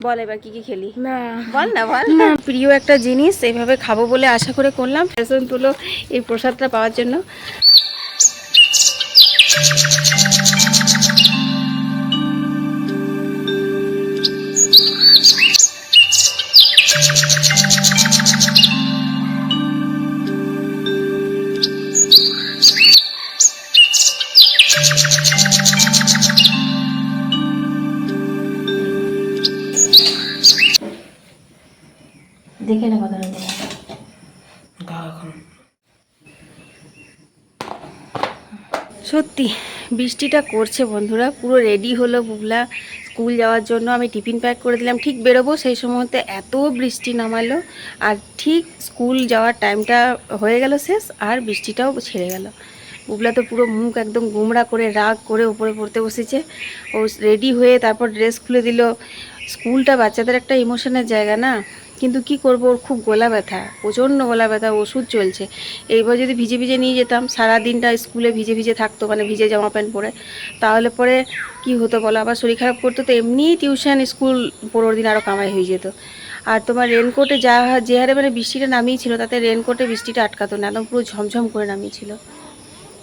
বল এবার কি কি খেলি? না। বল না বল। না প্রিয় একটা জিনিস এইভাবে খাব বলে আশা করে করলাম। ফ্যাশন তুলো এই প্রসাদটা পাওয়ার জন্য। বৃষ্টিটা করছে বন্ধুরা, পুরো রেডি হলো বুবলা স্কুল যাওয়ার জন্য। আমি টিফিন প্যাক করে দিলাম, ঠিক বেরোবো সেই সময়তে এত বৃষ্টি নামালো, আর ঠিক স্কুল যাওয়ার টাইমটা হয়ে গেল শেষ, আর বৃষ্টিটাও ছেড়ে গেল। বুবলা তো পুরো মুখ একদম গুমড়া করে, রাগ করে উপরে পড়তে বসেছে। ও রেডি হয়ে তারপর ড্রেস খুলে দিল। স্কুলটা বাচ্চাদের একটা ইমোশনের জায়গা না। কিন্তু কি করব? ওর খুব গলা ব্যথা, প্রচণ্ড গলা ব্যথা, ওষুধ চলছে। এইবার যদি ভিজে ভিজে নিয়ে যেতাম সারা দিনটা স্কুলে ভিজে ভিজে থাকতো মানে ভিজে জামা প্যান্ট পরে। তাহলে পরে কি হতো বলো? আবার শরীর খারাপ করতো তো এমনিই টিউশন, স্কুল পনেরো দিন আরও কামাই হয়ে যেত। আর তোমার রেনকোটে যা যে হারে মানে বৃষ্টিটা নামিয়েছিল তাতে রেনকোটে বৃষ্টিটা আটকাতো না, একদম পুরো ঝমঝম করে নামিয়েছিল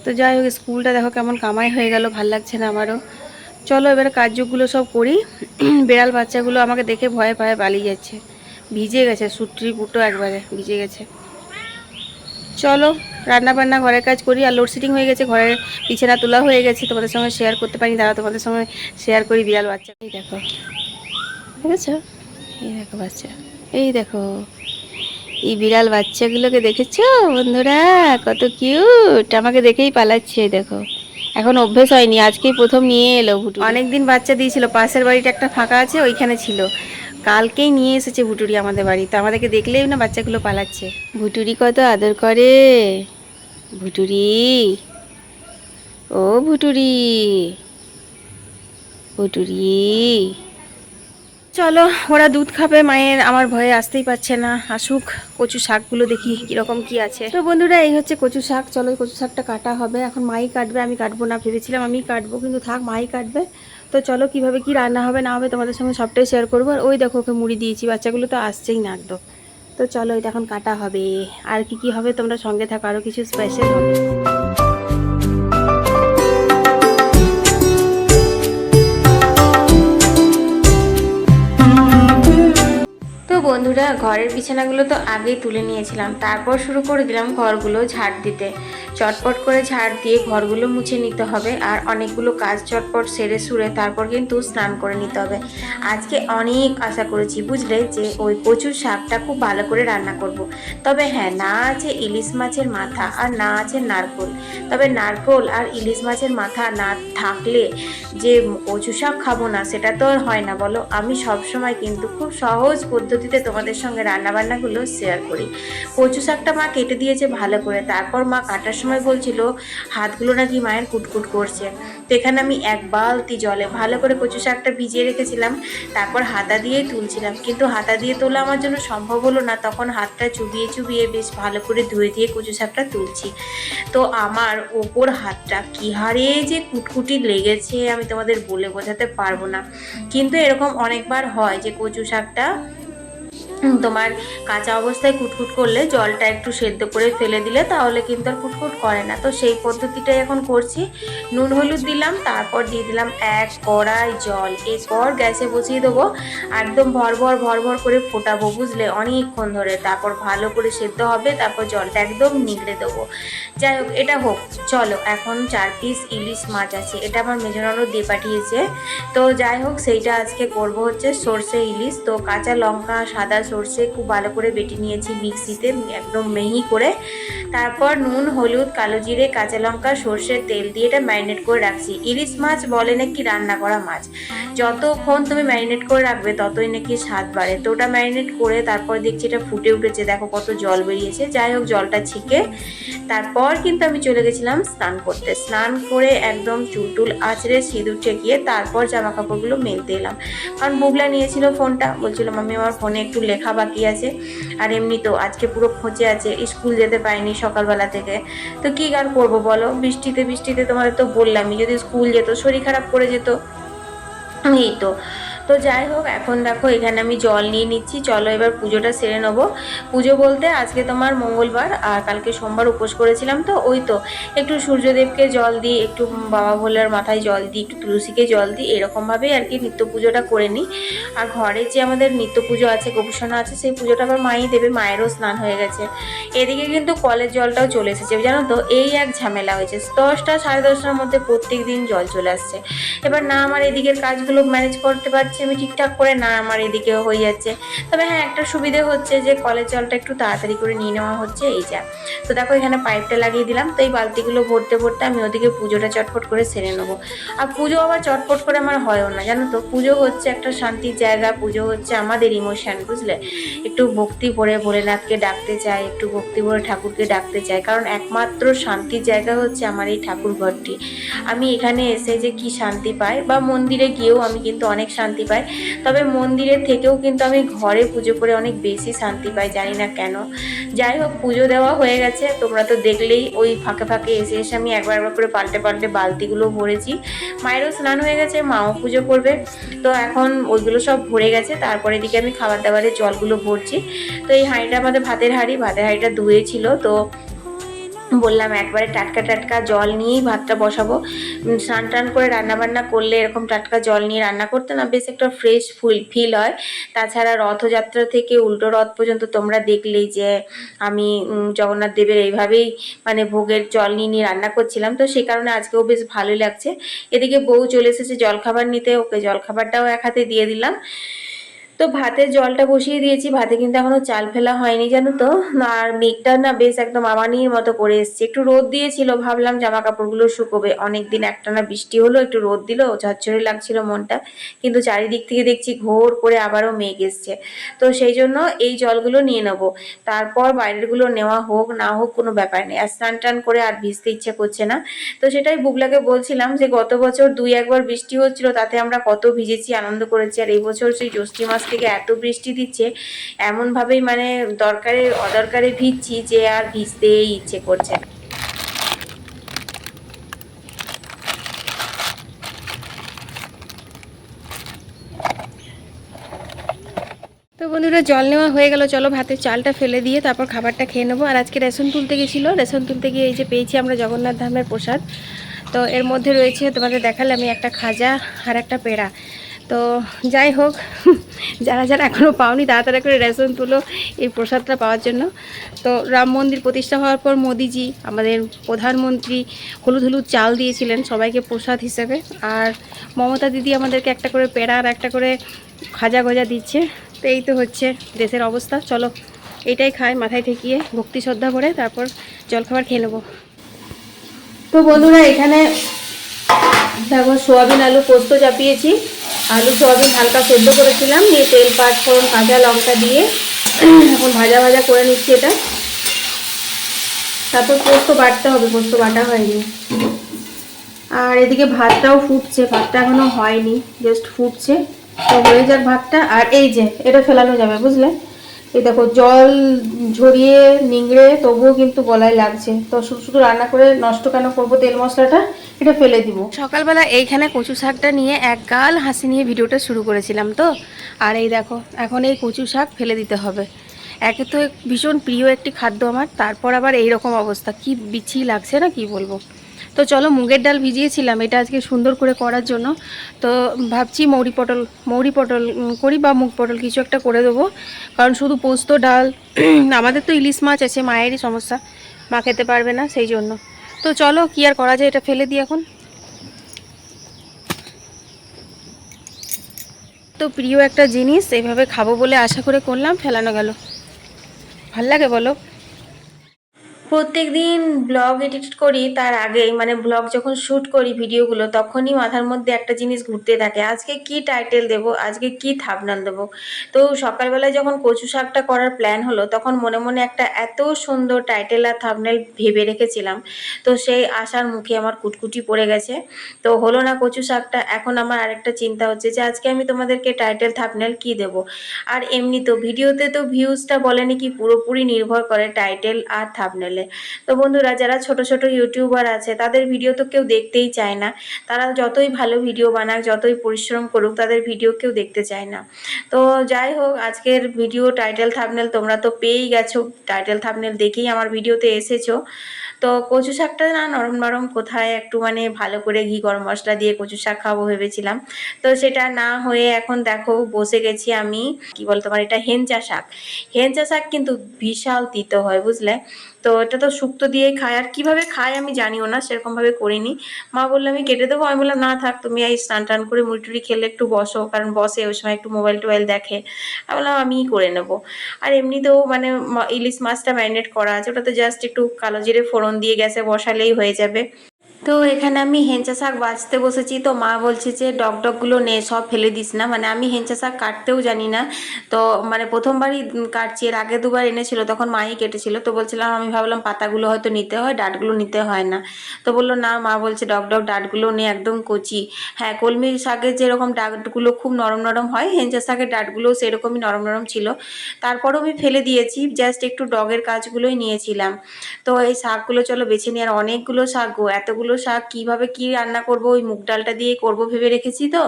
তো যাই হোক, স্কুলটা দেখো কেমন কামাই হয়ে গেল, ভালো লাগছে না আমারও। চলো এবারে কার্যগুলো সব করি। বেড়াল বাচ্চাগুলো আমাকে দেখে ভয়ে ভয়ে পালিয়ে যাচ্ছে। ভিজে গেছে সুটরি পুটো একবারে ভিজে গেছে। চলো রান্না বান্না ঘরের কাজ করি, আর লোডশেডিং হয়ে গেছে, ঘরের বিছানা তোলা হয়ে গেছে, তোমাদের সঙ্গে শেয়ার করতে পারি দাঁড়া তোমাদের সঙ্গে শেয়ার করি, বিড়াল বাচ্চা। এই দেখো। দেখেছ? এই দেখো বাচ্চা। এই দেখো। এই বিড়াল বাচ্চাগুলোকে দেখেছ, বন্ধুরা? কত কিউট আমাকে দেখেই পালাচ্ছে দেখো। এখন অভ্যেস হয়নি, আজকেই প্রথম নিয়ে এলো অনেকদিন বাচ্চা দিয়েছিল, পাশের বাড়িটা একটা ফাঁকা আছে, ওইখানে ছিল। কালকেই নিয়ে এসেছে ভুটুরি আমাদের বাড়িতে। আমাদেরকে দেখলেই না বাচ্চাগুলো পালাচ্ছে। ভুটুরি কত আদর করে? ভুটুরি। ও ভুটুরি। ভুটুরি। চলো, ওরা দুধ খাবে, মায়ের আমার ভয়ে আসতেই পারছে না। আসুক, কচু শাকগুলো দেখি কীরকম কি আছে। তো বন্ধুরা, এই হচ্ছে কচু শাক। চলো কচু শাকটা কাটা হবে। এখন মাই কাটবে, আমি কাটবো না, ভেবেছিলাম আমি কাটবো, কিন্তু থাক, মাই কাটবে। তো চলো, কীভাবে কি রান্না হবে, না হবে তোমাদের সঙ্গে সবটাই শেয়ার করব। আর ওই দেখো, ওকে মুড়ি দিয়েছি, বাচ্চাগুলো তো আসছেই না একদম। তো চলো, এটা এখন কাটা হবে। আর কি কি হবে, তোমরা সঙ্গে থাকো আরও কিছু স্পেশাল হবে। বন্ধুরা, ঘরের বিছানাগুলো তো আগেই তুলে নিয়েছিলাম। তারপর শুরু করে দিলাম ঘরগুলো ঝাড় দিতে। চটপট করে ঝাড় দিয়ে ঘরগুলো মুছে নিতে হবে আর অনেকগুলো কাজ চটপট সেরে সুরে তারপর কিন্তু স্নান করে নিতে হবে। আজকে অনেক আশা করেছি, বুঝলে? যে ওই কচুর শাকটা খুব ভালো করে রান্না করব। তবে হ্যাঁ না আছে ইলিশ মাছের মাথা আর না আছে নারকোল। তবে নারকোল আর ইলিশ মাছের মাথা না থাকলে যে কচু শাক খাব না, সেটা তো আর হয় না, বলো? আমি সব সময় কিন্তু খুব সহজ পদ্ধতিতে তোমাদের সঙ্গে রান্নাবান্নাগুলো শেয়ার করি। কচু শাকটা মা কেটে দিয়েছে ভালো করে। তারপর মা কাটার সময় বলছিল, হাতগুলো নাকি মায়ের কুটকুট করছে। তো এখানে আমি এক বালতি জলে ভালো করে কচু শাকটা ভিজিয়ে রেখেছিলাম। তারপর হাতা দিয়েই তুলছিলাম। কিন্তু হাতা দিয়ে তোলা আমার জন্য সম্ভব হলো না। তখন হাতটা চুবিয়ে চুবিয়ে বেশ ভালো করে ধুয়ে দিয়ে কচু শাকটা তুলছি। তো আমার ওপর হাতটা কি হারে যে কুটকুটি লেগেছে আমি তোমাদের বলে বোঝাতে পারব না। কিন্তু এরকম অনেকবার হয় যে কচু শাকটা তোমার কাঁচা অবস্থায় কুটকুট করলে জলটা একটু সেদ্ধ করে ফেলে দিলে তাহলে কিন্তু আর কুটকুট করে না। তো সেই পদ্ধতিটাই এখন করছি। নুন, হলুদ দিলাম, তারপর দিয়ে দিলাম এক কড়াই জল। এরপর গ্যাসে বসিয়ে দেবো। একদম ভর ভর ভর ভর করে ফোটাবো, বুঝলে? অনেকক্ষণ ধরে। তারপর ভালো করে সেদ্ধ হবে, তারপর জলটা একদম নিগড়ে দেবো। যাই হোক, এটা হোক। চলো, এখন চার পিস ইলিশ মাছ আছে। এটা আমার মেজরানো দিয়ে পাঠিয়েছে। তো যাই হোক, সেইটা আজকে করব হচ্ছে সর্ষে ইলিশ। তো কাঁচা লঙ্কা, সাদা সর্ষে খুব ভালো করে বেটে নিয়েছি মিক্সিতে, একদম মিহি করে। তারপর নুন, হলুদ, কালো জিরে, কাঁচা লঙ্কা, সর্ষের তেল দিয়ে এটা ম্যারিনেট করে রাখছি। ইলিশ মাছ বলে নাকি রান্না করা মাছ। যতক্ষণ তুমি ম্যারিনেট করে রাখবে, ততই নাকি স্বাদ বাড়ে। তো ওটা ম্যারিনেট করে তারপর দেখছি এটা ফুটে উঠেছে, দেখো কত জল বেরিয়েছে। যাই হোক, জলটা ছিকে। তারপর কিন্তু আমি চলে গেছিলাম স্নান করতে। স্নান করে একদম চুল টুল আঁচড়ে সিঁদুর ঠেকিয়ে তারপর জামা কাপড়গুলো মেলতে এলাম। কারণ বুগলা নিয়েছিল ফোনটা, বলছিল মামি আমার ফোনে একটু লেখা বাকি আছে? আর এমনি তো আজকে পুরো খোঁজে আছে, স্কুল যেতে পারিনি সকালবেলা থেকে। তো কী আর করব বলো? বৃষ্টিতে বৃষ্টিতে তোমাদের তো বললামই, যদি স্কুল যেত, শরীর খারাপ করে যেত। এই তো। তো যাই হোক, এখন দেখো এখানে আমি জল নিয়ে নিচ্ছি। চলো এবার পুজোটা সেরে নেব। পুজো বলতে আজকে তোমার মঙ্গলবার আর কালকে সোমবার উপোস করেছিলাম তো, ওই তো। একটু সূর্যদেবকে জল দিই, একটু বাবা ভোলার মাথায় জল দিই, একটু তুলসীকে জল দিই, এরকমভাবেই আর কি নিত্য পুজোটা করে নিই। আর ঘরে যে আমাদের নিত্য পুজো আছে, গোপুসোনা আছে, সেই পুজোটা আবার মাই দেবে, মায়েরও স্নান হয়ে গেছে। এদিকে কিন্তু কলের জলটাও চলে এসেছে, জানো তো? এই এক ঝামেলা হয়েছে। দশটা সাড়ে দশটার মধ্যে প্রত্যেক দিন জল চলে আসছে। এবার না আমার এদিকের কাজগুলো ম্যানেজ করতে পারছি আমি ঠিকঠাক করে না, আমার এদিকেও হয়ে যাচ্ছে। তবে হ্যাঁ একটা সুবিধে হচ্ছে যে, কলের জলটা একটু তাড়াতাড়ি করে নিয়ে নেওয়া হচ্ছে, এই যা। তো দেখো, এখানে পাইপটা লাগিয়ে দিলাম। তো এই বালতিগুলো ভরতে ভরতে আমি ওদিকে পুজোটা চটপট করে সেরে নেব। আর পুজো আবার চটপট করে আমার হয়ও না, জানো তো? পুজো হচ্ছে একটা শান্তির জায়গা, পুজো হচ্ছে আমাদের ইমোশন বুঝলে? একটু ভক্তি ভরে ভোলেনাথকে ডাকতে চাই, একটু ভক্তি ভরে ঠাকুরকে ডাকতে চাই, কারণ একমাত্র শান্তির জায়গা হচ্ছে আমার এই ঠাকুর ঘরটি। আমি এখানে এসে যে কি শান্তি পাই, বা মন্দিরে গিয়েও আমি কিন্তু অনেক শান্তি পাই। তবে মন্দিরের থেকেও কিন্তু আমি ঘরে পুজো করে অনেক বেশি শান্তি পাই, জানি না কেন। যাই হোক, পুজো দেওয়া হয়ে গেছে। তোমরা তো দেখলেই ওই ফাঁকে ফাঁকে এসে এসে আমি একবার একবার করে পাল্টে পাল্টে বালতিগুলো ভরেছি। মায়েরও স্নান হয়ে গেছে, মাও পুজো করবে। তো এখন ওইগুলো সব ভরে গেছে। তারপরে এদিকে আমি খাবার দাবারের জলগুলো ভরছি। তো এই হাঁড়িটা আমাদের ভাতের হাঁড়ি। ভাতের হাঁড়িটা ধুয়েছিল তো বললাম একবারে টাটকা টাটকা জল নিয়েই ভাতটা বসাবো। স্নান টান করে রান্নাবান্না করলে এরকম টাটকা জল নিয়ে রান্না করতে না, বেশ একটা ফ্রেশ ফুল ফিল হয়। তাছাড়া রথযাত্রা থেকে উল্টো রথ পর্যন্ত তোমরা দেখলেই যে আমি জগন্নাথ দেবের এইভাবেই মানে ভোগের জল নিয়ে নিয়ে রান্না করছিলাম। তো সেই কারণে আজকেও বেশ ভালোই লাগছে। এদিকে বউ চলে এসেছে জলখাবার নিতে, ওকে জলখাবারটাও এক হাতে দিয়ে দিলাম। তো ভাতের জলটা বসিয়ে দিয়েছি, ভাতে কিন্তু এখনও চাল ফেলা হয়নি, জানো তো? আর মেঘটা না বেশ একদম আমানির মতো করে এসছে। একটু রোদ দিয়েছিল, ভাবলাম জামা কাপড়গুলো শুকোবে। অনেকদিন একটানা বৃষ্টি হলো, একটু রোদ দিল, ঝরঝরে লাগছিল মনটা। কিন্তু চারিদিক থেকে দেখছি ঘোর করে আবারও মেঘ এসছে। তো সেই জন্য এই জলগুলো নিয়ে নেব। তারপর বাইরেরগুলো নেওয়া হোক, না হোক, কোনো ব্যাপার নেই। আর স্নান টান করে আর ভিজতে ইচ্ছে করছে না। তো সেটাই বুগলাকে বলছিলাম যে গত বছর দুই একবার বৃষ্টি হচ্ছিল, তাতে আমরা কত ভিজেছি, আনন্দ করেছি। আর এই বছর সেই জ্যৈষ্ঠী মাস থেকে এত বৃষ্টি দিচ্ছে, এমনভাবেই মানে দরকারে, অদরকারে ভিজছি যে আর ভিজতেই ইচ্ছে করছে তো বন্ধুরা, জল নেওয়া হয়ে গেল। চলো ভাতের চালটা ফেলে দিয়ে তারপর খাবারটা খেয়ে নেব। আর আজকে রেশন তুলতে গেছিল। রেশন তুলতে গিয়ে এই যে পেয়েছি আমরা জগন্নাথ ধামের প্রসাদ। তো এর মধ্যে রয়েছে, তোমাদের দেখালে আমি একটা খাজা আর একটা পেড়া। তো যাই হোক, যারা যারা এখনও পাওনি, তাড়াতাড়ি করে রেশন তুলো এই প্রসাদটা পাওয়ার জন্য। তো রাম মন্দির প্রতিষ্ঠা হওয়ার পর মোদিজি আমাদের প্রধানমন্ত্রী হলুদ হলুদ চাল দিয়েছিলেন সবাইকে প্রসাদ হিসেবে। আর মমতা দিদি আমাদেরকে একটা করে পেড়া আর একটা করে খাজা গজা দিচ্ছে। তো এই তো হচ্ছে দেশের অবস্থা। চলো, এটাই খাই, মাথায় ঠেকিয়ে ভক্তি শ্রদ্ধা করে তারপর জলখাবার খেয়ে নেব। তো বন্ধুরা, এখানে দেখো সোয়াবিন আলু পোস্ত চাপিয়েছি। আলু সোয়াবিন হালকা সেদ্ধ করেছিলাম, দিয়ে তেল, পাঁচ ফোড়ন কাঁচা লঙ্কা দিয়ে এখন ভাজা ভাজা করে নিচ্ছি এটা। তারপর পোস্ত বাটতে হবে, পোস্ত বাটা হয়নি। আর এদিকে ভাতটাও ফুটছে, ভাতটা এখনও হয়নি জাস্ট ফুটছে। তো হয়ে যাক ভাতটা, আর এই যে, এটা ফেলানো যাবে, বুঝলে? এই দেখো, জল ঝরিয়ে নিংড়ে তবুও কিন্তু গলায় লাগছে। তো শুধু শুধু রান্না করে নষ্ট কেন করব তেল মশলাটা? এটা ফেলে দিব। সকালবেলা এইখানে কচু শাকটা নিয়ে এক গাল হাসি নিয়ে ভিডিওটা শুরু করেছিলাম তো। আর এই দেখো, এখন এই কচু শাক ফেলে দিতে হবে। একে তো ভীষণ প্রিয় একটি খাদ্য আমার, তারপর আবার এই রকম অবস্থা। কি বিচ্ছি লাগছে না কি বলব? তো চলো মুগের ডাল ভিজিয়েছিলাম, এটা আজকে সুন্দর করে করার জন্য। তো ভাবছি মৌরি পটল মৌরি পটল করি বা মুগ পটল কিছু একটা করে দেবো। কারণ শুধু পোস্ত, ডাল, আমাদের তো ইলিশ মাছ আছে, মায়েরই সমস্যা, মা খেতে পারবে না সেই জন্য। তো চলো, কি আর করা যায় এটা ফেলে দিই এখন। তো প্রিয় একটা জিনিস এইভাবে খাব বলে আশা করে করলাম, ফেলানো গেল। ভালো লাগে বলো? প্রত্যেক দিন ব্লগ এডিট করি, তার আগেই মানে ব্লগ যখন শ্যুট করি ভিডিওগুলো তখনই মাথার মধ্যে একটা জিনিস ঘুরতে থাকে। আজকে কি টাইটেল দেব? আজকে কি থাবনাল দেবো? তো সকালবেলায় যখন কচু শাকটা করার প্ল্যান হলো, তখন মনে মনে একটা এত সুন্দর টাইটেল আর থাবনেল ভেবে রেখেছিলাম। তো সেই আশার মুখে আমার কুটকুটি পড়ে গেছে। তো হলো না কচু শাকটা, এখন আমার আরেকটা চিন্তা হচ্ছে যে আজকে আমি তোমাদেরকে টাইটেল থাবনেল কি দেব? আর এমনি তো ভিডিওতে তো ভিউজটা বলেনি কি পুরোপুরি নির্ভর করে টাইটেল আর থাবনেলে চ্যানেলে তো বন্ধুরা, যারা ছোট ছোট ইউটিউবার আছে, তাদের ভিডিও তো কেউ দেখতেই চায় না। তারা যতই ভালো ভিডিও বানাক, যতই পরিশ্রম করুক, তাদের ভিডিও কেউ দেখতে চায় না। তো যাই হোক, আজকের ভিডিও টাইটেল থাবনেল তোমরা তো পেয়েই গেছো। টাইটেল থাবনেল দেখেই আমার ভিডিওতে এসেছ। তো কচু শাকটা না নরম নরম কোথায়? একটু মানে ভালো করে ঘি, গরম মশলা দিয়ে কচু শাক খাব ভেবেছিলাম। তো সেটা না হয়ে এখন দেখো, বসে গেছি আমি। কি বল তোমার এটা হেঞ্চা শাক। হেঞ্চা শাক কিন্তু বিশাল তিতো হয়, বুঝলে? তো এটা তো শুক্তো দিয়েই খায়। আর কীভাবে খায় আমি জানিও না, সেরকম ভাবে করিনি। মা বলল, আমি কেটে দেবো। আমি বললাম, না থাক, তুমি এই স্নান টান করে মুড়ি খেলে একটু বসো, কারণ বসে ওই সময় একটু মোবাইল টোবাইল দেখে। আমি বললাম, আমিই করে নেব। আর এমনিতেও মানে ইলিশ মাছটা ম্যারিনেট করা আছে। ওটা তো জাস্ট একটু কালো জিরে ফোড়ন দিয়ে গ্যাসে বসালেই হয়ে যাবে। তো এখানে আমি হেঞ্চা শাক বাছতে বসেছি। তো মা বলছে যে ডগ ডগগুলো নে, সব ফেলে দিস না। মানে আমি হেঞ্চা শাক কাটতেও জানি না। তো মানে প্রথমবারই কাটছি, এর আগে দুবার এনেছিল, তখন মাই কেটেছিল। তো বলছিলাম, আমি ভাবলাম পাতাগুলো হয়তো নিতে হয়, ডাঁটগুলো নিতে হয় না। তো বলল, না মা, বলছে ডগ ডগ ডাটগুলো নে, একদম কচি। হ্যাঁ কলমি শাকের যেরকম ডাঁটগুলো খুব নরম নরম হয় হেঞ্চা শাকের ডাঁটগুলোও সেরকমই নরম নরম ছিল। তারপরেও আমি ফেলে দিয়েছি জাস্ট একটু ডগের কাজগুলোই নিয়েছিলাম। তো এই শাকগুলো, চলো বেছে নিয়ে আর অনেকগুলো শাক এতগুলো শাক কীভাবে কি রান্না করব ওই মুগ ডালটা দিয়ে করব ভেবে রেখেছি তো।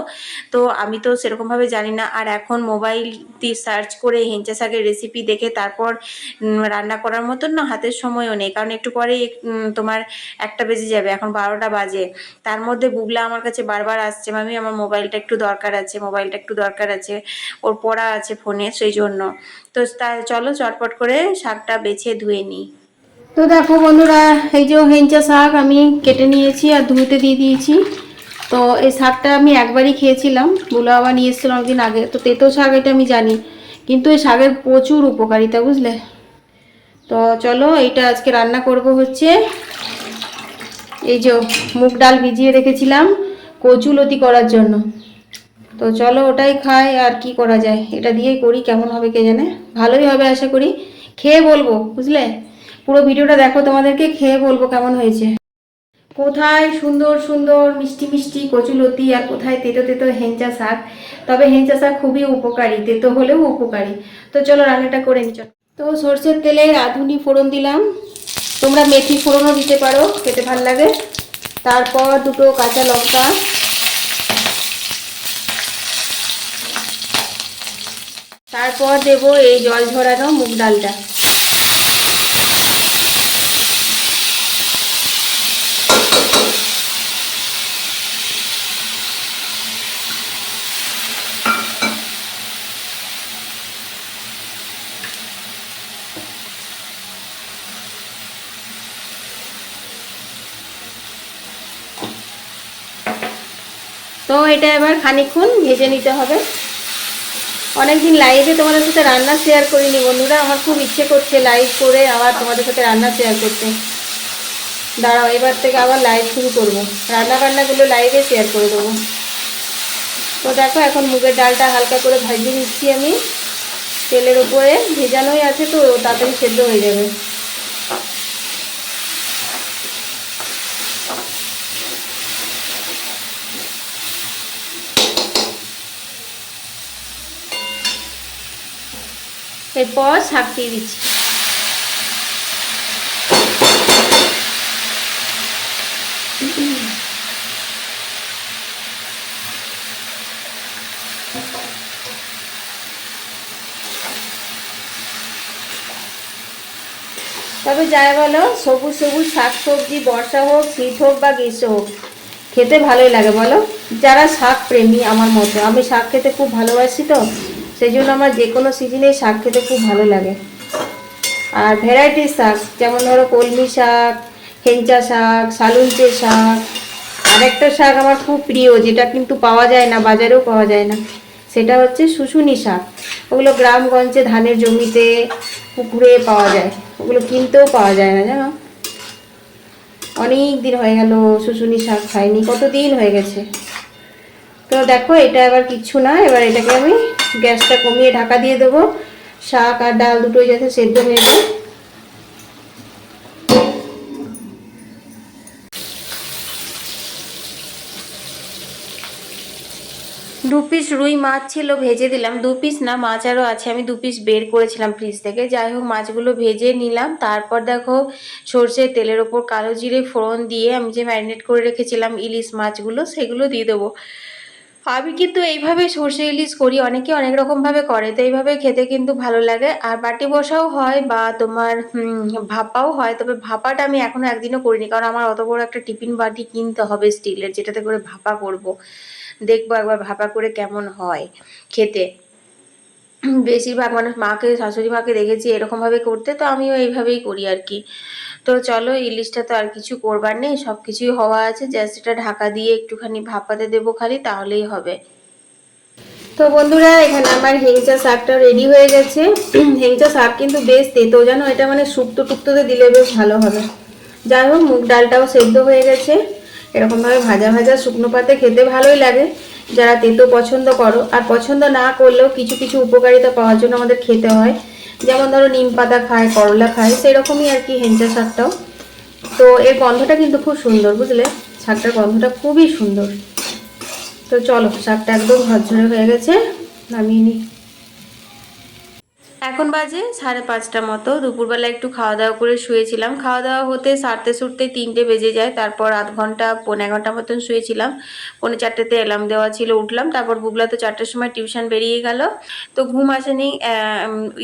তো আমি তো সেরকমভাবে জানি না। আর এখন মোবাইল দিয়ে সার্চ করে হেঞ্চা শাকের রেসিপি দেখে তারপর রান্না করার মতন না হাতের সময়ও নেই। কারণ একটু উম, তোমার একটা বেজে যাবে এখন বারোটা বাজে। তার মধ্যে বুবলা আমার কাছে বারবার আসছে মামি আমার মোবাইলটা একটু দরকার আছে মোবাইলটা একটু দরকার আছে। ওর পড়া আছে ফোনে সেই জন্য। তো তা চলো চটপট করে শাকটা বেছে ধুয়ে নিই। তো দেখো বন্ধুরা, এই যে হেঞ্চা শাক আমি কেটে নিয়েছি আর ধুতে দিয়ে দিয়েছি। তো এই শাকটা আমি একবারই খেয়েছিলাম বুলো আবার নিয়ে এসেছিলাম অনেকদিন আগে। তো তেতো শাক এটা আমি জানি, কিন্তু এই শাকের প্রচুর উপকারিতা, বুঝলে? তো চলো, এইটা আজকে রান্না করব হচ্ছে, এই যে মুগ ডাল ভিজিয়ে রেখেছিলাম কচুলতি করার জন্য। তো চলো, ওটাই খাই, আর কি করা যায়? এটা দিয়েই করি, কেমন হবে কে জানে? ভালোই হবে, আশা করি। খেয়ে বলব, বুঝলে? পুরো ভিডিওটা দেখো, তোমাদেরকে খেয়ে বলব কেমন হয়েছে। কোথায় সুন্দর সুন্দর মিষ্টি মিষ্টি কচুলতি আর কোথায় তেতো তেতো হেঞ্চা শাক? তবে হেঞ্চা শাক খুবই উপকারী, তেতো হলেও উপকারী। তো চলো রান্নাটা করে নি চলো। তো সর্ষের তেলে রাঁধুনি ফোড়ন দিলাম। তোমরা মেথি ফোড়নও দিতে পারো, খেতে ভালো লাগে। তারপর দুটো কাঁচা লঙ্কা। তারপর দেব এই জল ঝরানো মুগ ডালটা। তো এটা এবার খানিকক্ষণ ভেজে নিতে হবে। অনেকদিন লাইভে তোমাদের সাথে রান্না শেয়ার করিনি বন্ধুরা, আমার খুব ইচ্ছে করছে লাইভ করে আবার তোমাদের সাথে রান্না শেয়ার করতে। দাঁড়াও, এবার থেকে আবার লাইভ শুরু করব। রান্না বান্নাগুলো লাইভে শেয়ার করে দেবো। তো দেখো, এখন মুগের ডালটা হালকা করে ভাজিয়ে নিচ্ছি আমি। তেলের উপরে ভেজানোই আছে তো তাড়াতাড়ি সেদ্ধ হয়ে যাবে। এরপর শাক দিয়ে দিচ্ছি। তবে যাই বলো, সবুজ সবুজ শাক সবজি, বর্ষা হোক, শীত হোক বা গ্রীষ্ম হোক, খেতে ভালোই লাগে বলো। যারা শাক প্রেমী আমার মতো, আমি শাক খেতে খুব ভালোবাসি তো সেই জন্য আমার যে কোনো সিজনে শাক খেতে খুব ভালো লাগে। আর ভ্যারাইটির শাক, যেমন ধরো কলমি শাক হেঞ্চা শাক সালুনচে শাক আর একটা শাক আমার খুব প্রিয়, যেটা কিন্তু পাওয়া যায় না, বাজারেও পাওয়া যায় না, সেটা হচ্ছে শুশুনি শাক। ওগুলো গ্রামগঞ্জে ধানের জমিতে, পুকুরে পাওয়া যায়, ওগুলো কিনতেও পাওয়া যায় না, জানো? অনেক দিন হয়ে গেল শুশুনি শাক খাইনি কত দিন হয়ে গেছে? তো দেখো, এটা এবার কিচ্ছু না, এবার এটাকে আমি গ্যাসটা কমিয়ে ঢাকা দিয়ে দেবো। শাক আর ডাল দুটোই যাতে সেদ্ধ হয়ে যায়। দু পিস রুই মাছ ছিল, ভেজে দিলাম। দু পিস না, মাছ আরও আছে, আমি দু পিস বের করেছিলাম ফ্রিজ থেকে। যাই হোক, মাছগুলো ভেজে নিলাম। তারপর দেখো সর্ষে তেলের ওপর কালো জিরে ফোড়ন দিয়ে আমি যে ম্যারিনেট করে রেখেছিলাম ইলিশ মাছগুলো, সেগুলো দিয়ে দেবো। আমি কিন্তু এইভাবে সর্ষে ইলিশ করি, অনেকে অনেক রকমভাবে করে, তো এইভাবে খেতে কিন্তু ভালো লাগে। আর বাটি বসাও হয় বা তোমার ভাপাও হয়, তবে ভাপাটা আমি এখনও একদিনও করিনি, কারণ আমার অত বড় একটা টিফিন বাটি কিনতে হবে স্টিলের যেটাতে করে ভাপা করব। দেখব একবার ভাপা করে কেমন হয় খেতে। বেশিরভাগ মানুষ, মাকে, শাশুড়ি মাকে দেখেছি এরকমভাবে করতে, তো আমিও এইভাবেই করি আর কি। তো চলো ইলিশটা তো আর কিছু করবার নেই সব কিছুই হওয়া আছে। জাস্ট এটা ঢাকা দিয়ে একটুখানি ভাপাতে দেবো খালি, তাহলেই হবে। তো বন্ধুরা, এখানে আমার হেংচা শাকটা রেডি হয়ে গেছে। হেংচা শাক কিন্তু বেশ তেতো, জানো? এটা মানে শুক্তো টুক্তোতে দিলে বেশ ভালো হবে। যাই হোক, মুগ ডালটাও সেদ্ধ হয়ে গেছে। এরকমভাবে ভাজা ভাজা শুকনো পাতে খেতে ভালোই লাগে। যারা তেতো পছন্দ করো, আর পছন্দ না করলেও কিছু কিছু উপকারিতা পাওয়ার জন্য আমাদের খেতে হয়। যেমন ধরো নিম পাতা খায়, করলা খায়, সেরকমই আর কি হেঞ্চা শাকটাও। তো এর গন্ধটা কিন্তু খুব সুন্দর, বুঝলে? শাকটার গন্ধটা খুবই সুন্দর। তো চলো, শাকটা একদম ঝরঝরে হয়ে গেছে, নামিয়ে নিই। এখন বাজে সাড়ে পাঁচটা মতো। দুপুরবেলা একটু খাওয়া দাওয়া করে শুয়েছিলাম। খাওয়া দাওয়া হতে সারতে সুরতে তিনটে বেজে যায়। তারপর আধ ঘণ্টা, পৌনে এক ঘণ্টা মতন শুয়েছিলাম। পৌনে চারটেতে অ্যালার্ম দেওয়া ছিল, উঠলাম। তারপর বুগলা তো চারটের সময় টিউশন বেরিয়ে গেল। তো ঘুম আসেনি।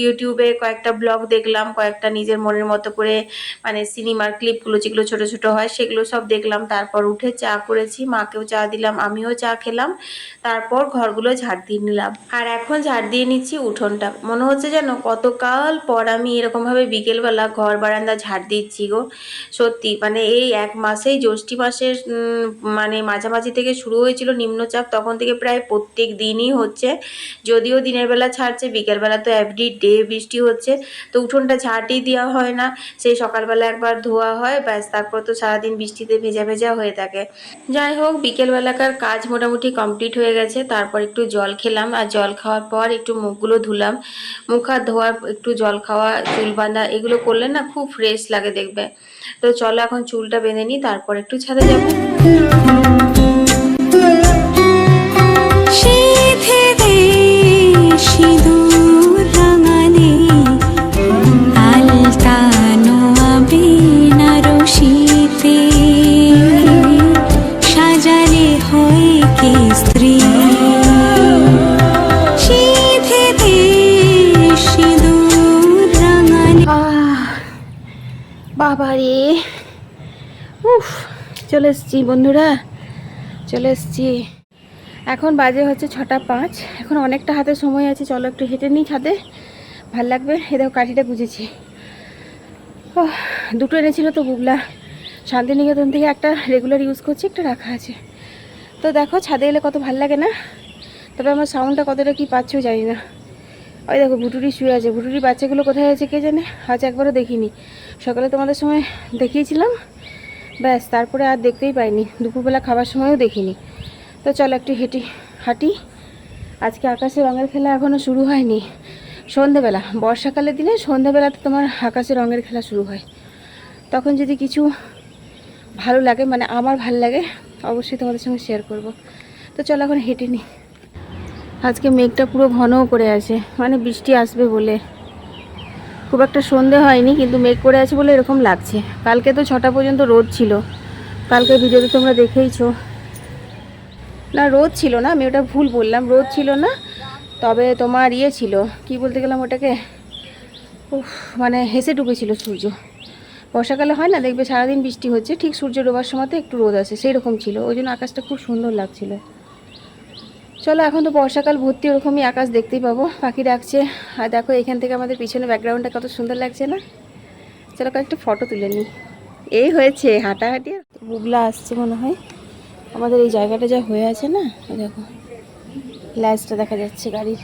ইউটিউবে কয়েকটা ব্লগ দেখলাম, কয়েকটা নিজের মনের মতো করে মানে সিনেমার ক্লিপগুলো যেগুলো ছোট ছোট হয়, সেগুলো সব দেখলাম। তারপর উঠে চা করেছি, মাকেও চা দিলাম, আমিও চা খেলাম। তারপর ঘরগুলো ঝাড় দিয়ে নিলাম। আর এখন ঝাড় দিয়ে নিচ্ছি উঠোনটা। মনে হচ্ছে যেন কতকাল পর আমি এরকমভাবে বিকেলবেলা ঘর বারান্দা ঝাড় দিচ্ছি গো। সত্যি মানে এই এক মাসেই জ্যৈষ্ঠী মাসের মানে মাঝামাঝি থেকে শুরু হয়েছিল নিম্নচাপ, তখন থেকে প্রায় প্রত্যেক দিনই হচ্ছে। যদিও দিনের বেলা ছাড়ছে, বিকেলবেলা তো এভরি ডে বৃষ্টি হচ্ছে। তো উঠোনটা ঝাঁটই দেওয়া হয় না, সেই সকালবেলা একবার ধোয়া হয়, ব্যাস, তারপর তো সারাদিন বৃষ্টিতে ভেজা ভেজা হয়ে থাকে। যাই হোক, বিকেলবেলাকার কাজ মোটামুটি কমপ্লিট হয়ে গেছে, তারপর একটু জল খেলাম, আর জল খাওয়ার পর একটু মুখগুলো ধুলাম। মুখ হাত ধোয়ার একটু জল খাওয়া, চুল বাঁধা, এগুলো করলে না খুব ফ্রেশ লাগে দেখবে। তো চলো এখন চুলটা বেঁধে নিই, তারপর একটু ছাদে যাব। সিঁদুর। বাবা রে উফ চলে এসছি বন্ধুরা চলে এসছি। এখন বাজে হচ্ছে ছটা পাঁচ এখন অনেকটা হাতে সময় আছে চলো একটু হেঁটে নিই ছাদে ভালো লাগবে? এ দেখো কাঠিটা বুঝেছি ওহ, দুটো এনেছিল তো বুগলা শান্তিনিকেতন থেকে একটা রেগুলার ইউজ করছি একটা রাখা আছে। তো দেখো ছাদে এলে কত ভালো লাগে না? তবে আমার সাউন্ডটা কতটা কি পাচ্ছেও জানি না। ওই দেখো ভুটুরি শুয়ে আছে। ভুটুরি বাচ্চাগুলো কোথায় আছে কে জানে? আজ একবারও দেখিনি। সকালে তোমাদের সময় দেখিয়েছিলাম। ব্যাস, তারপরে আর দেখতেই পাইনি। দুপুরবেলা খাবার সময়ও দেখিনি। তো চলো একটু হেঁটি হাঁটি। আজকে আকাশে রঙের খেলা এখনও শুরু হয়নি। সন্ধেবেলা, বর্ষাকালের দিনে সন্ধেবেলাতে তোমার আকাশে রঙের খেলা শুরু হয়। তখন যদি কিছু ভালো লাগে মানে আমার ভালো লাগে, অবশ্যই তোমাদের সঙ্গে শেয়ার করব। তো চলো এখন হেঁটে নিই আজকে মেঘটা পুরো ঘনও করে আছে। মানে বৃষ্টি আসবে বলে। খুব একটা সন্ধে হয়নি, কিন্তু মেঘ করে আছে বলে এরকম লাগছে। কালকে তো ছটা পর্যন্ত রোদ ছিল। কালকে ভিডিওতে তোমরা দেখেইছো। না, রোদ ছিল না, আমি ওটা ভুল বললাম। রোদ ছিল না, তবে তোমার ইয়ে ছিল। কি বলতে গেলাম ওটাকে? মানে হেসে ডুবেছিল সূর্য। বর্ষাকালে হয় না, দেখবে সারাদিন বৃষ্টি হচ্ছে, ঠিক সূর্য ডোবার সময়তে একটু রোদ আসে সেই রকম ছিল। ওই জন্য আকাশটা খুব সুন্দর লাগছিল। চলো, এখন তো বর্ষাকাল, ভর্তি ওরকমই আকাশ দেখতেই পাবো। পাখি ডাকছে। আর দেখো, এখান থেকে আমাদের পিছনে ব্যাকগ্রাউন্ডটা কত সুন্দর লাগছে না? চলো, কয়েকটা ফটো তুলে নিই। এই হয়েছে হাঁটাহাঁটি। বুগলা আসছে মনে হয়। আমাদের এই জায়গাটা যা হয়ে আছে না দেখো, ল্যাজটা দেখা যাচ্ছে গাড়ির।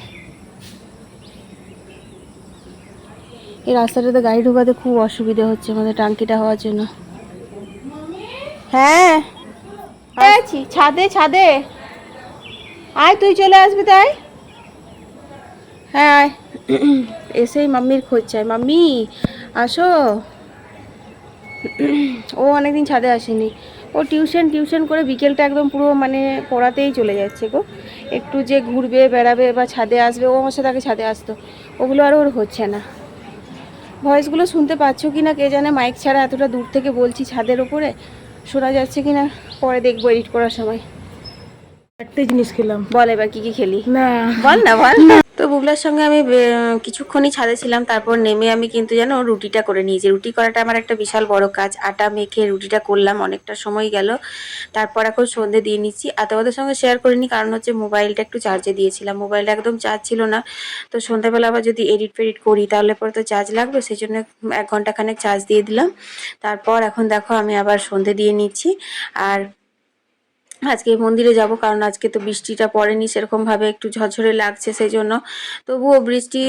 এই রাস্তাটাতে গাড়ি ঢোকাতে খুব অসুবিধা হচ্ছে আমাদের টাঙ্কিটা হওয়ার জন্য। হ্যাঁ। ছাদে ছাদে। আয়, তুই চলে আসবি তাই? হ্যাঁ এসেই মাম্মির খোঁজ চাই। মাম্মি, আসো। ও অনেকদিন ছাদে আসেনি। ও টিউশন টিউশন করে বিকেলটা একদম পুরো মানে পড়াতেই চলে যাচ্ছে গো। একটু যে ঘুরবে, বেড়াবে বা ছাদে আসবে, ও আমার সাথে আগে ছাদে আসতো। ওগুলো আর ওর হচ্ছে না। ভয়েসগুলো শুনতে পাচ্ছ কি না, কে জানে মাইক ছাড়া এতটা দূর থেকে বলছি ছাদের ওপরে। শোনা যাচ্ছে কি না, পরে দেখব এডিট করার সময়। একটা জিনিস খেলাম। বল এবার কি কি খেলি? না। বল না বল। তো বুবলার সঙ্গে আমি কিছুক্ষণই ছাদে ছিলাম তারপর নেমে আমি কিন্তু জানো রুটিটা করে নিয়েছি। রুটি করাটা আমার একটা বিশাল বড় কাজ। আটা মেখে রুটিটা করলাম অনেকটা সময় গেল। তারপর এখন সন্ধে দিয়ে নিচ্ছি। আর তোমাদের সঙ্গে শেয়ার করিনি কারণ হচ্ছে মোবাইলটা একটু চার্জে দিয়েছিলাম। মোবাইলটা একদম চার্জ ছিল না। তো সন্ধ্যাবেলা আবার যদি এডিট ফেডিট করি তাহলে পরে তো চার্জ লাগবে। সেই জন্য এক ঘণ্টা খানেক চার্জ দিয়ে দিলাম। তারপর এখন দেখো আমি আবার সন্ধে দিয়ে নিচ্ছি। আর আজকে মন্দিরে যাব, কারণ আজকে তো বৃষ্টিটা পড়েনি, সেরকম ভাবে একটু ঝরঝরে লাগছে সেই জন্য তবুও বৃষ্টি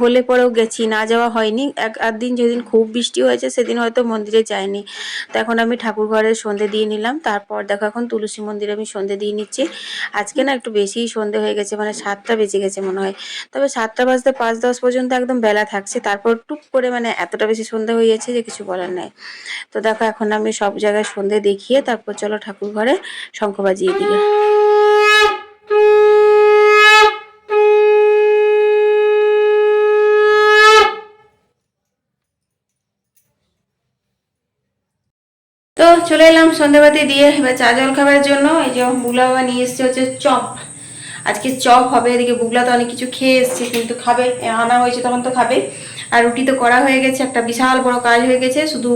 হলে পরেও গেছি, না যাওয়া হয়নি। এক আধ দিন যেদিন খুব বৃষ্টি হয়েছে, সেদিন হয়তো মন্দিরে যাইনি। তো এখন আমি ঠাকুর ঘরে সন্ধে দিয়ে নিলাম, তারপর দেখো এখন তুলসী মন্দিরে আমি সন্ধে দিয়ে নিচ্ছি। আজকে না একটু বেশিই সন্ধে হয়ে গেছে মানে সাতটা বেজে গেছে মনে হয়। তবে সাতটা বাজতে পাঁচ দশ পর্যন্ত একদম বেলা থাকছে, তারপর টুক করে মানে এতটা বেশি সন্ধে হয়ে যাচ্ছে যে কিছু বলার নাই। তো দেখো এখন আমি সব জায়গায় সন্ধে দেখিয়ে, তারপর চলো ঠাকুর ঘরে শঙ্খ বাজিয়ে দিবে তো চলে এলাম সন্ধ্যাবাতি দিয়ে। এবার চা জল খাবার জন্য এই যে বুগলা বাবা নিয়ে এসছে হচ্ছে চপ। আজকে চপ হবে, এদিকে বুগলা তো অনেক কিছু খেয়ে এসছে, কিন্তু খাবে, আনা হয়েছে তখন তো খাবে। আর রুটি তো করা হয়ে গেছে, একটা বিশাল বড় কাজ হয়ে গেছে, শুধু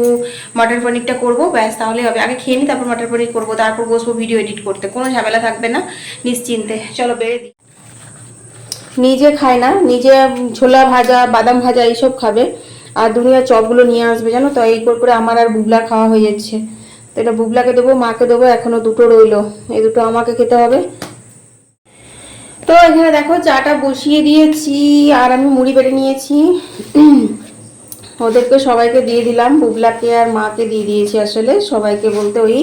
মটর পনিরটা করব, ব্যাস তাহলে হবে। আগে খেয়ে নিই তারপর মটর পনির করব, তারপর বসবো ভিডিও এডিট করতে, কোনো ঝামেলা থাকবে না, নিশ্চিন্তে। চলো বেড়ে দিই। নিজে খায় না, নিজে ছোলা ভাজা, বাদাম ভাজা এইসব খাবে, আর দুনিয়া চপগুলো নিয়ে আসবে, জানো তো, এই করে করে আমার আর বুবলা খাওয়া হয়ে যাচ্ছে। তো এটা বুবলাকে দেবো, মাকে দেবো, এখনও দুটো রইল, এই দুটো আমাকে খেতে হবে। তো এখানে দেখো চাটা বসিয়ে দিয়েছি, আর আমি মুড়ি বেটে নিয়েছি। ওদেরকে সবাইকে দিয়ে দিলাম, বুবলাকে আর মাকে দিয়ে দিয়েছি আসলে। সবাইকে বলতে ওই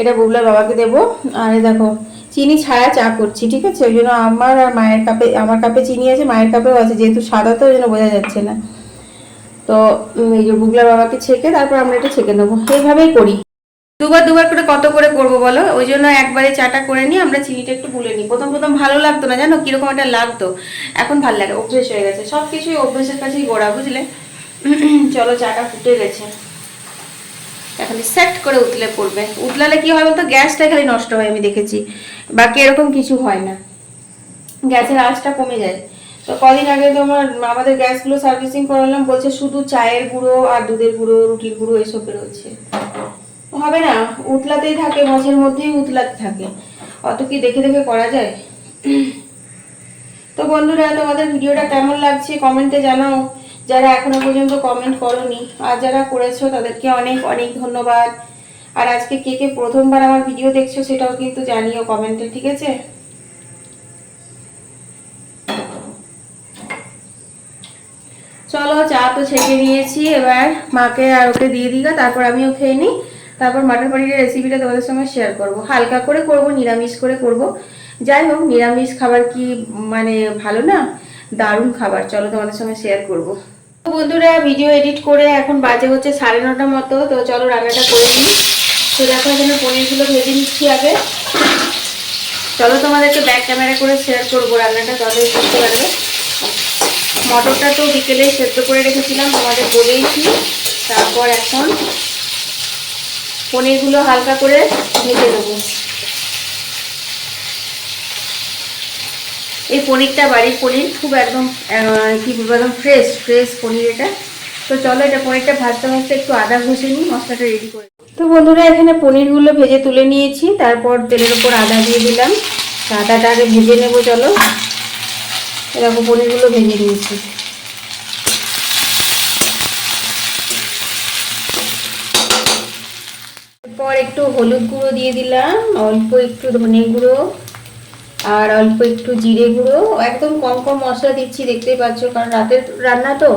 এটা বুবলার বাবাকে দেবো। আর দেখো, চিনি ছাড়া চা করছি, ঠিক আছে? ওই জন্য আমার আর মায়ের কাপে, আমার কাপে চিনি আছে, মায়ের কাপেও আছে, যেহেতু সাদা তো ওই জন্য বোঝা যাচ্ছে না। তো এই যে বুগলার বাবাকে ছেঁকে, তারপর আমরা এটা ছেঁকে নেব। এইভাবেই করি। দুবার দুবার করে কত করে করব বলো? ওই জন্য একবারে চাটা করে নিয়ে আমরা চিনিটা একটু গুলে নিই। প্রথম প্রথম ভালো লাগতো না, জানো? কীরকম একটা লাগতো। এখন ভালো লাগে, অভ্যেস হয়ে গেছে। সব কিছুই অভ্যেসের কাছেই গোড়া, বুঝলে? চলো, চাটা ফুটে গেছে। এখন সেট করে উতলে পড়বে। উতলালে কি হয় বলতো? গ্যাসটা খালি নষ্ট হয়, আমি দেখেছি। বাকি এরকম কিছু হয় না। গ্যাসের আঁচটা কমে যায়। তো কদিন আগে তোমার, আমাদের গ্যাসগুলো সার্ভিসিং করালাম, বলছে শুধু চায়ের গুঁড়ো আর দুধের গুঁড়ো, রুটির গুঁড়ো, এসব বেরোচ্ছে। হবে না উতলাতেই থাকে মাঝের মধ্যেই উতলাতে থাকে। অত কি দেখে দেখে করা যায়? তো বন্ধুরা তোমাদের ভিডিওটা কেমন লাগছে কমেন্টে জানাও। যারা এখনও পর্যন্ত কমেন্ট করনি আর যারা করেছ তাদেরকে অনেক অনেক ধন্যবাদ। আর আজকে কে কে প্রথমবার আমার ভিডিও দেখছ সেটাও কিন্তু জানিও কমেন্টে ঠিক আছে? চলো চা তো ছেঁকে নিয়েছি এবার মাকে আর ওকে দিয়ে দিই গা, তারপর আমিও খেয়ে নিই। তারপর মাটন পনিরের রেসিপিটা তোমাদের সঙ্গে শেয়ার করব। হালকা করে করব, নিরামিষ করে করব। যাই হোক, নিরামিষ খাবার কি মানে ভালো না? দারুণ খাবার। চলো তোমাদের সঙ্গে শেয়ার করব। তো বন্ধুরা ভিডিও এডিট করে এখন বাজে হচ্ছে সাড়ে নটা মতো। তো চলো রান্নাটা করে নিই। তো দেখো, এখানে পনিরগুলো ভেজে নিচ্ছি আগে। চলো তোমাদেরকে ব্যাক ক্যামেরা করে শেয়ার করব রান্নাটা তাহলে বুঝতে পারবে। মটরটা তো বিকেলে সেদ্ধ করে রেখেছিলাম, তোমাদের বলেইছি। তারপর এখন পনিরগুলো হালকা করে ভেজে দেবো। এই পনিরটা বাড়ির পনির, খুব একদম কি বলব, একদম ফ্রেশ ফ্রেশ পনির এটা। তো চলো এটা পনিরটা ভাজতে ভাজতে একটু আদা ঘষে নিই, মশলাটা রেডি করে তো বন্ধুরা, এখানে পনিরগুলো ভেজে তুলে নিয়েছি, তারপর তেলের উপর আদা দিয়ে দিলাম। আদাটা আগে ভেজে নেব, চলো। এরকম পনিরগুলো ভেজে নিয়েছি। এরপর একটু হলুদ গুঁড়ো দিয়ে দিলাম, অল্প একটু ধনে গুঁড়ো আর অল্প একটু জিরে গুঁড়ো। একদম কম কম মশলা দিচ্ছি, দেখতেই পাচ্ছ, কারণ রাতের রান্না তো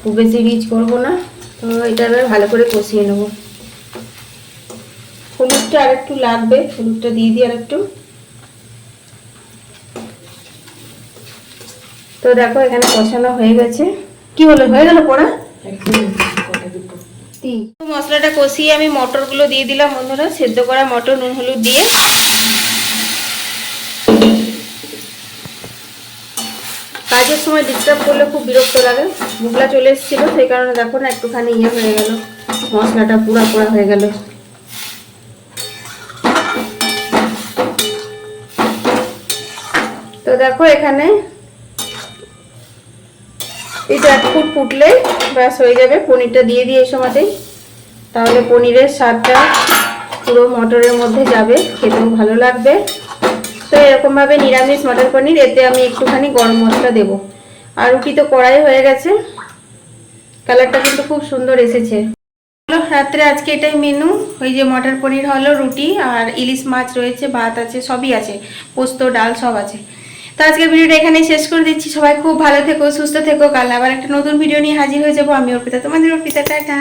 খুব বেশি রিচ করব না। তো এটা এবার ভালো করে কষিয়ে নেব। হলুদটা আর একটু লাগবে, হলুদটা দিয়ে দিই আর একটু তো দেখো, এখানে কষানো হয়ে গেছে। কি হলো? হয়ে গেল পড়া? তো মশলাটা কষিয়ে আমি মটরগুলো দিয়ে দিলাম বন্ধুরা, সেদ্ধ করা মটর, নুন, হলুদ দিয়ে। কাজের সময় ডিস্টার্ব করলে খুব বিরক্ত লাগে। মুগলা চলে এসেছিল, সেই কারণে দেখো না একটুখানি ইয়ে হয়ে গেল। মশলাটা পুরা পুরা হয়ে গেল। তো দেখো এখানে এটা এক ফুট ফুটলে ব্যাস হয়ে যাবে। পনিরটা দিয়ে দিয়ে এই সময়তেই তাহলে পনিরের স্বাদটা পুরো মটরের মধ্যে যাবে। খেতেও ভালো লাগবে। তো এরকমভাবে নিরামিষ মটর পনির, এতে আমি একটুখানি গরম মশলা দেবো। আর রুটি তো কড়াই হয়ে গেছে। কালারটা কিন্তু খুব সুন্দর এসেছে। রাত্রে আজকে এটাই মেনু ওই যে মটর পনির হলো রুটি আর ইলিশ মাছ রয়েছে, ভাত আছে, সবই আছে। পোস্ত, ডাল, সব আছে। তো আজকের ভিডিওটা এখানে শেষ করে দিচ্ছি। সবাই খুব ভালো থেকো, সুস্থ থেকো। কাল আবার একটা নতুন ভিডিও নিয়ে হাজির হয়ে যাব। আমি অর্পিতা, তোমাদের অর্পিতা, টাটা।